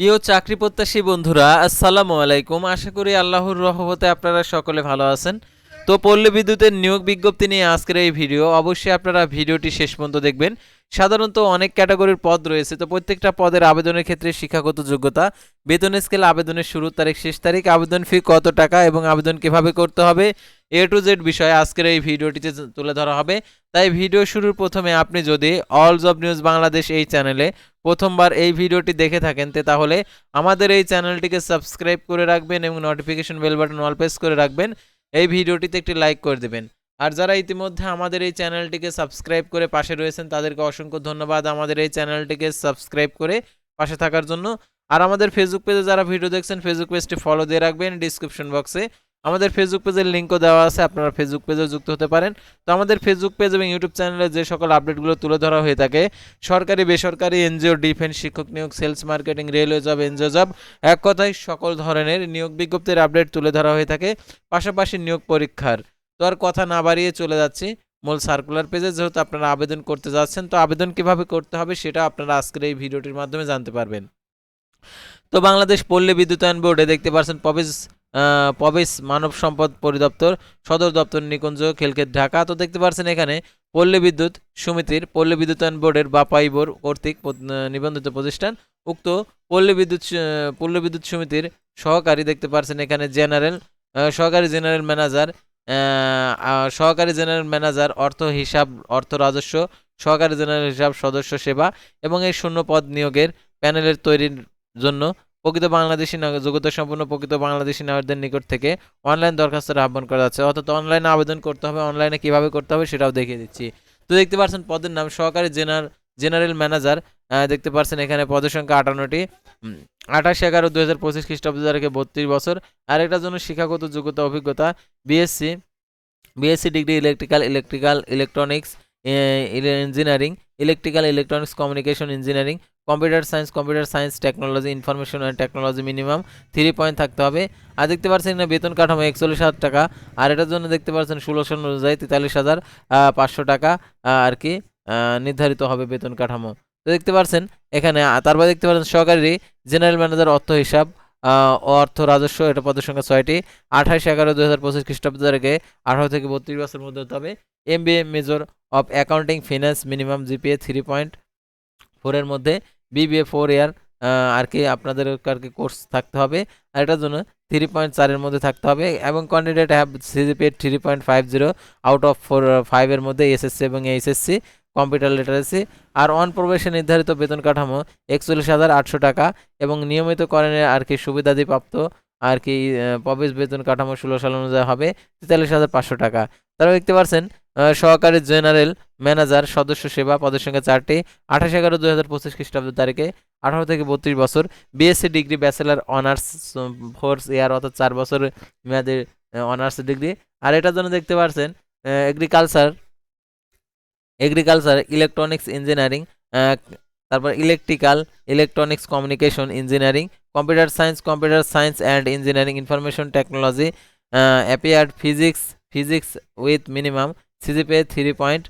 প্রিয় চাকরি প্রত্যাশী বন্ধুরা, আসসালামু আলাইকুম। আশা করি আল্লাহর রহমতে আপনারা সকলে ভালো আছেন। তো পল্লী বিদ্যুতের নিয়োগ বিজ্ঞপ্তি নিয়ে আজকের এই ভিডিও, অবশ্যই আপনারা ভিডিওটি শেষ পর্যন্ত দেখবেন। সাধারণত অনেক ক্যাটাগরির পদ রয়েছে, তো প্রত্যেকটা পদের আবেদনের ক্ষেত্রে শিক্ষাগত যোগ্যতা, বেতন স্কেল আবেদনের শুরুর তারিখ, শেষ তারিখ, আবেদন ফি কত টাকা এবং আবেদন কীভাবে করতে হবে, এ টু জেড বিষয়ে আজকের এই ভিডিওটিতে তুলে ধরা হবে। তাই ভিডিও শুরুর প্রথমে আপনি যদি অল জব নিউজ বাংলাদেশ এই চ্যানেলে প্রথমবার এই ভিডিওটি দেখে থাকেন, তে তাহলে আমাদের এই চ্যানেলটিকে সাবস্ক্রাইব করে রাখবেন এবং notification bell button all press করে রাখবেন। এই ভিডিওটিতে একটি লাইক করে দেবেন। আর যারা ইতিমধ্যে আমাদের এই চ্যানেলটিকে সাবস্ক্রাইব করে পাশে রয়েছেন, তাদেরকে অসংখ্য ধন্যবাদ আমাদের এই চ্যানেলটিকে সাবস্ক্রাইব করে পাশে থাকার জন্য। আর আমাদের ফেসবুক পেজে যারা ভিডিও দেখছেন ফেসবুক পেজটি ফলো দিয়ে রাখবেন ডিসক্রিপশন বক্সে আমাদের ফেসবুক পেজের লিঙ্কও দেওয়া আছে, আপনারা ফেসবুক পেজেও যুক্ত হতে পারেন। তো আমাদের ফেসবুক পেজ এবং ইউটিউব চ্যানেলে যে সকল আপডেটগুলো তুলে ধরা হয়ে থাকে, সরকারি, বেসরকারি এনজিও ডিফেন্স শিক্ষক নিয়োগ sales marketing railway job NGO job এক কথায় সকল ধরনের নিয়োগ বিজ্ঞপ্তির আপডেট তুলে ধরা হয়ে থাকে, পাশাপাশি নিয়োগ পরীক্ষার। তো আর কথা না বাড়িয়ে চলে যাচ্ছি, মূল সার্কুলার পেজে যেহেতু আপনারা আবেদন করতে যাচ্ছেন, তো আবেদন কীভাবে করতে হবে সেটা আপনারা আজকের এই ভিডিওটির মাধ্যমে জানতে পারবেন। তো বাংলাদেশ পল্লী বিদ্যুতায়ন বোর্ডে দেখতে পাচ্ছেন, প্রবেশ প্রবেশ মানব সম্পদ পরিদপ্তর, সদর দপ্তর নিকুঞ্জ খেলক্ষেত ঢাকা। তো দেখতে পাচ্ছেন এখানে পল্লী বিদ্যুৎ সমিতির, পল্লী বিদ্যুতায়ন বোর্ডের বা পাইবোর কর্তৃক নিবন্ধিত প্রতিষ্ঠান। উক্ত পল্লী বিদ্যুৎ পল্লী বিদ্যুৎ সমিতির সহকারী দেখতে পাচ্ছেন এখানে জেনারেল সহকারী জেনারেল ম্যানেজার সহকারী জেনারেল ম্যানেজার অর্থ হিসাব, অর্থ রাজস্ব, সহকারী জেনারেল হিসাব সদস্য সেবা এবং এই শূন্য পদ নিয়োগের প্যানেলের তৈরির জন্য প্রকৃত বাংলাদেশি নাগরিক যোগ্যতা সম্পন্ন প্রকৃত বাংলাদেশি নাগরিকদের নিকট থেকে অনলাইন দরখাস্তের আহ্বান করা যাচ্ছে। অর্থাৎ অনলাইনে আবেদন করতে হবে অনলাইনে কীভাবে করতে হবে সেটাও দেখিয়ে দিচ্ছি। তো দেখতে পাচ্ছেন পদের নাম, সহকারী জেনার, জেনারেল ম্যানেজার দেখতে পাচ্ছেন এখানে পদের সংখ্যা আটান্নটি। আঠাশ এগারো দু হাজার পঁচিশ খ্রিস্টাব্দ তারিখে বত্রিশ বছর। আর এটার জন্য শিক্ষাগত যোগ্যতা, অভিজ্ঞতা BSc BSc degree electrical electrical electronics engineering electrical electronics communication engineering computer science computer science, technology, information and technology minimum three point থাকতে হবে। আর দেখতে পাচ্ছেন এখানে বেতন কাঠামো একচল্লিশ হাজার টাকা, আর এটার জন্য দেখতে পাচ্ছেন ষোলো সন অনুযায়ী তেতাল্লিশ হাজার পাঁচশো টাকা আর কি নির্ধারিত হবে বেতন কাঠামো। তো দেখতে পাচ্ছেন এখানে তারপর দেখতে পাচ্ছেন সহকারী জেনারেল ম্যানেজার অর্থ হিসাব অর্থ রাজস্ব, এটা পদের সংখ্যা ছয়টি, আঠাশ এগারো দু হাজার পঁচিশ খ্রিস্টাব্দ তারিখে আঠারো থেকে বত্রিশ বছরের মধ্যে হতে হবে। M B A major of accounting finance minimum GPA three point ফোরের মধ্যে। বিবিএ ফোর ইয়ার আর কি আপনাদের আর কি কোর্স থাকতে হবে। আর এটার জন্য থ্রি পয়েন্ট চারের মধ্যে থাকতে হবে এবং candidate have CGPA three point five zero out of four ফাইভের মধ্যে এসএসসি এবং এইচএসসি কম্পিউটার লিটারেসি আর অন প্রবেশে নির্ধারিত বেতন কাঠামো একচল্লিশ হাজার আটশো টাকা এবং নিয়মিতকরণের আর কি সুবিধাদি প্রাপ্ত আর কি প্রবেশ বেতন কাঠামো ষোলো সাল অনুযায়ী হবে তেতাল্লিশ হাজার পাঁচশো টাকা। তারা দেখতে পাচ্ছেন আহ, সহকারী জেনারেল ম্যানেজার, সদস্য সেবা পদের সংখ্যা চারটি, আঠাশ এগারো দুই হাজার পঁচিশ খ্রিস্টাব্দ তারিখে আঠারো থেকে বত্রিশ বছর BSc degree, bachelor honours fours year অর্থাৎ চার বছর মেয়াদের অনার্স ডিগ্রি। আর এটার জন্য দেখতে পাচ্ছেন এগ্রিকালচার এগ্রিকালচার ইলেকট্রনিক্স ইঞ্জিনিয়ারিং তারপর electrical electronics communication engineering computer science computer science and engineering information technology appeared physics physics with minimum CGPA three point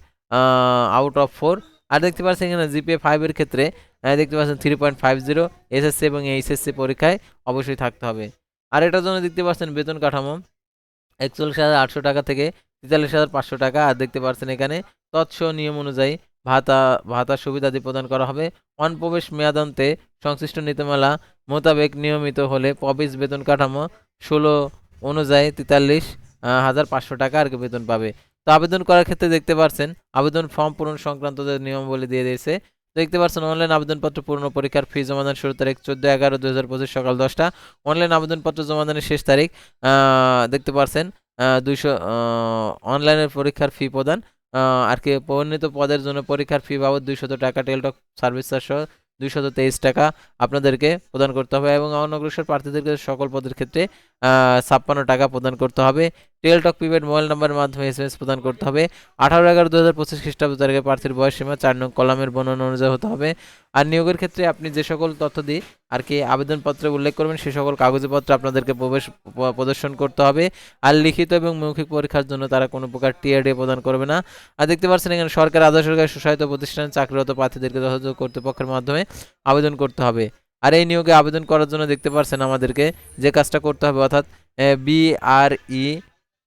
out of four আর দেখতে পাচ্ছেন এখানে জিপিএ ফাইভের ক্ষেত্রে দেখতে পাচ্ছেন three point five zero SSC এবং HSC পরীক্ষায় অবশ্যই থাকতে হবে। আর এটার জন্য দেখতে পাচ্ছেন বেতন কাঠামো, একচল্লিশ হাজার আটশো টাকা থেকে তেতাল্লিশ হাজার পাঁচশো টাকা। আর দেখতে পাচ্ছেন এখানে তৎস নিয়ম অনুযায়ী ভাতা ভাতা সুবিধাদি প্রদান করা হবে। অনপ্রবেশ মেয়াদান্তে সংশ্লিষ্ট নীতিমালা মোতাবেক নিয়মিত হলে প্রবেশ বেতন কাঠামো ষোলো অনুযায়ী তেতাল্লিশ হাজার পাঁচশো টাকা আর কি বেতন পাবে। তো আবেদন করার ক্ষেত্রে দেখতে পাচ্ছেন আবেদন ফর্ম পূরণ সংক্রান্ত যে নিয়মাবলী দিয়ে দিয়েছে, দেখতে পাচ্ছেন অনলাইন আবেদনপত্র পূর্ণ পরীক্ষার ফি জমাদান শুরু তারিখ চোদ্দ এগারো দু হাজার পঁচিশ সকাল দশটা। অনলাইন আবেদনপত্র জমাদানের শেষ তারিখ দেখতে পাচ্ছেন দুইশো অনলাইনের পরীক্ষার ফি প্রদান আর কি পরিণত পদের জন্য পরীক্ষার ফি বাবদ দুইশত টাকা টেলটক সার্ভিস চারশো দুইশত তেইশ টাকা আপনাদেরকে প্রদান করতে হবে এবং অনগ্রসর প্রার্থীদেরকে সকল পদের ক্ষেত্রে ছাপ্পান্ন টাকা প্রদান করতে হবে। টেলটক প্রিপেড মোবাইল নাম্বারের মাধ্যমে এস প্রদান করতে হবে। আঠারো এগারো দু হাজার পঁচিশ খ্রিস্টাব্দ তারিখে প্রার্থীর বয়স সীমা চার নং কলামের বর্ণনা অনুযায়ী হতে হবে। আর নিয়োগের ক্ষেত্রে আপনি যে সকল তথ্য দিয়ে আর কি আবেদনপত্রে উল্লেখ করবেন, সে সকল কাগজপত্র আপনাদেরকে প্রবেশ প্রদর্শন করতে হবে। আর লিখিত এবং মৌখিক পরীক্ষার জন্য তারা কোনো প্রকার টিআরডি প্রদান করবে না। আর দেখতে পাচ্ছেন এখানে সরকার, আধা সরকারি সুসাহিত প্রতিষ্ঠানে, চাকরিরত প্রার্থীদেরকে যথাযথ কর্তৃপক্ষের মাধ্যমে আবেদন করতে হবে। আর এই নিয়োগে আবেদন করার জন্য দেখতে পারছেন আমাদেরকে যে কাজটা করতে হবে, অর্থাৎ B R E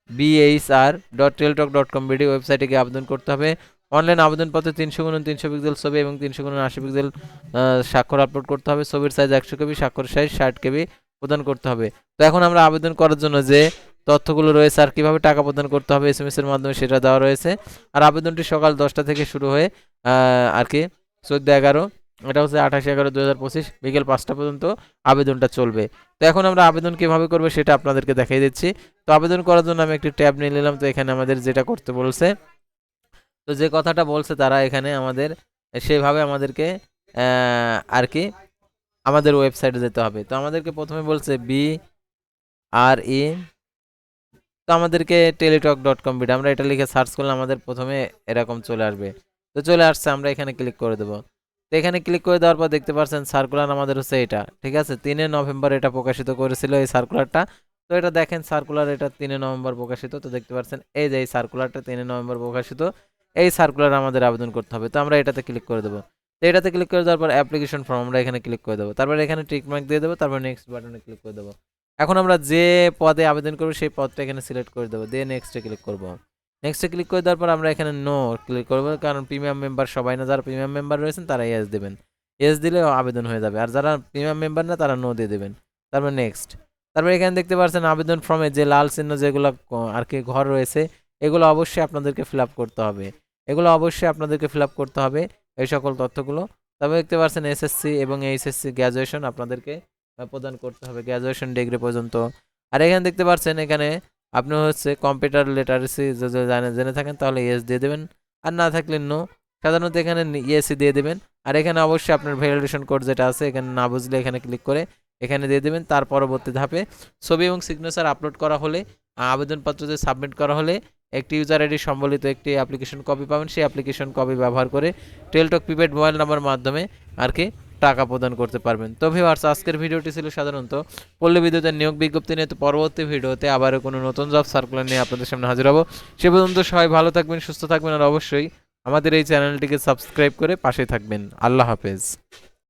BHR dot Teletalk dot com BD ওয়েবসাইটে গিয়ে আবেদন করতে হবে। অনলাইন আবেদনপত্রে তিনশো গুণ তিনশো পিক্সেল ছবি এবং তিনশো গুণ আশি পিক্সেল স্বাক্ষর আপলোড করতে হবে। ছবির সাইজ একশো কেবি, স্বাক্ষর সাইজ ষাট কেবি প্রদান করতে হবে। তো এখন আমরা আবেদন করার জন্য যে তথ্যগুলো রয়েছে আর কীভাবে টাকা প্রদান করতে হবে এস এম এর মাধ্যমে সেটা দেওয়া রয়েছে। আর আবেদনটি সকাল দশটা থেকে শুরু হয়ে আর কি চোদ্দ এগারো এটা হচ্ছে আঠাশ এগারো দু হাজার পঁচিশ, বিকেল পাঁচটা পর্যন্ত আবেদনটা চলবে। তো এখন আমরা আবেদন কীভাবে করব সেটা আপনাদেরকে দেখাই দিচ্ছি। তো আবেদন করার জন্য আমি একটি ট্যাব নিয়ে নিলাম, তো এখানে আমাদের যেটা করতে বলছে, তো যে কথাটা বলছে তারা এখানে আমাদের সেইভাবে আমাদেরকে আর কি, আমাদের ওয়েবসাইটে যেতে হবে। তো আমাদেরকে প্রথমে বলছে বি আর ই, তো আমাদেরকে টেলিটক ডট কম আমরা এটা লিখে সার্চ করলে আমাদের প্রথমে এরকম চলে আসবে। তো চলে আসছে, আমরা এখানে ক্লিক করে দেবো। তো এখানে ক্লিক করে দেওয়ার পর দেখতে পাচ্ছেন সার্কুলার আমাদের হচ্ছে এটা, ঠিক আছে? তিনে নভেম্বর এটা প্রকাশিত করেছিল এই সার্কুলারটা তো এটা দেখেন সার্কুলার এটা তিনে নভেম্বর প্রকাশিত, তো দেখতে পাচ্ছেন এই যে এই সার্কুলারটা তিনে নভেম্বর প্রকাশিত, এই সার্কুলার আমাদের আবেদন করতে হবে। তো আমরা এটাতে ক্লিক করে দেবো। তো এটাতে ক্লিক করে দেওয়ার পর অ্যাপ্লিকেশন ফর্ম আমরা এখানে ক্লিক করে দেবো। তারপর এখানে মার্ক দিয়ে দেবো, তারপর নেক্সট বাটনে ক্লিক করে দেবো। এখন আমরা যে পদে আবেদন করব, সেই পদটা এখানে সিলেক্ট করে দেবো, দিয়ে নেক্সটে ক্লিক করব। নেক্সটে ক্লিক করে দেওয়ার পর আমরা এখানে নো ক্লিক করব, কারণ প্রিমিয়াম মেম্বার সবাই না, যারা প্রিমিয়াম মেম্বার রয়েছেন, তারা এস দেবেন। এস দিলে আবেদন হয়ে যাবে, আর যারা প্রিমিয়াম মেম্বার না, তারা নো দিয়ে দেবেন। তারপর নেক্সট তারপর এখানে দেখতে পাচ্ছেন আবেদন ফর্মে যে লাল চিহ্ন, যেগুলো আর কি ঘর রয়েছে, এগুলো অবশ্যই আপনাদেরকে ফিল করতে হবে। এগুলো অবশ্যই আপনাদেরকে ফিল করতে হবে, এই সকল তথ্যগুলো। তবে দেখতে পাচ্ছেন এসএসসি এবং এইচএসসি গ্র্যাজুয়েশন আপনাদেরকে প্রদান করতে হবে গ্র্যাজুয়েশন ডিগ্রি পর্যন্ত। আর এখানে দেখতে পাচ্ছেন এখানে আপনি হচ্ছে কম্পিউটার লিটারেসি যদি জানে জেনে থাকেন তাহলে ইয়েস দিয়ে দেবেন। আর না থাকলে নো সাধারণত এখানে ইয়েসই দিয়ে দেবেন। আর এখানে অবশ্যই আপনার ভ্যালিডেশন কোড যেটা আছে এখানে না বুঝলে এখানে ক্লিক করে এখানে দিয়ে দেবেন। তার পরবর্তী ধাপে ছবি এবং সিগনেচার আপলোড করা হলে আহ, আবেদনপত্র যে সাবমিট করা হলে একটি ইউজার আইডি সম্বলিত একটি অ্যাপ্লিকেশন কপি পাবেন। সেই অ্যাপ্লিকেশন কপি ব্যবহার করে টেলটক প্রিপেড মোবাইল নাম্বার মাধ্যমে আর কি টাকা প্রদান করতে পারবেন। তো ভিউয়ার্স আজকের ভিডিওটি ছিল সাধারণত পল্লী বিদ্যুতের নিয়োগ বিজ্ঞপ্তি নিয়ে। তো পরবর্তী ভিডিওতে আবারও কোনো নতুন জব সার্কুলার নিয়ে আপনাদের সামনে হাজির হব। সে পর্যন্ত সবাই ভালো থাকবেন, সুস্থ থাকবেন আর অবশ্যই আমাদের এই চ্যানেলটিকে সাবস্ক্রাইব করে পাশে থাকবেন। আল্লাহ হাফেজ।